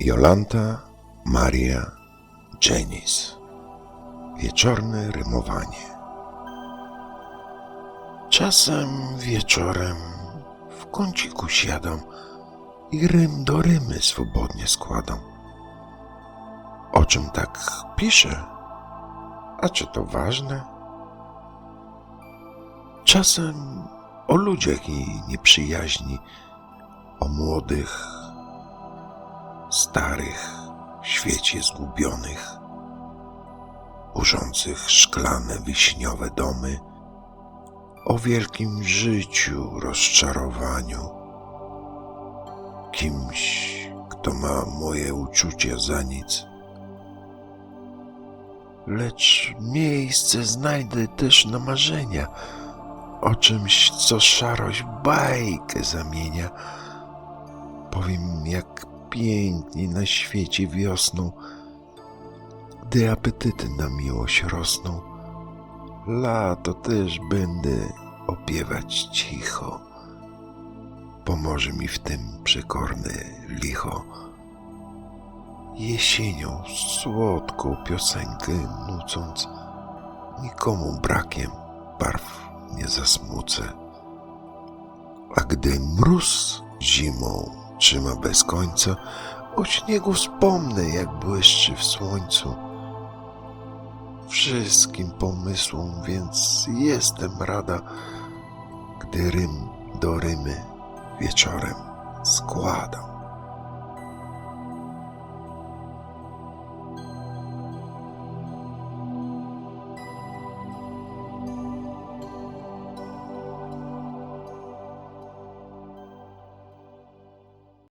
Jolanta Maria Janis Wieczorne rymowanie Czasem wieczorem w kąciku siadam i rym do rymy swobodnie składam. O czym tak piszę? A czy to ważne? Czasem o ludziach i nieprzyjaźni, o młodych, starych, w świecie zgubionych, burzących szklane wiśniowe domy, o wielkim życiu, rozczarowaniu, kimś, kto ma moje uczucia za nic. Lecz miejsce znajdę też na marzenia o czymś, co szarość bajkę zamienia. Powiem, jak pięknie na świecie wiosną, gdy apetyty na miłość rosną. Lato też będę opiewać cicho. Pomoże mi w tym przekorne licho. Jesienią słodką piosenkę nucąc, nikomu brakiem barw nie zasmucę. A gdy mróz zimą trzyma bez końca, o śniegu wspomnę, jak błyszczy w słońcu. Wszystkim pomysłom więc jestem rada, gdy rym do rymy wieczorem składam.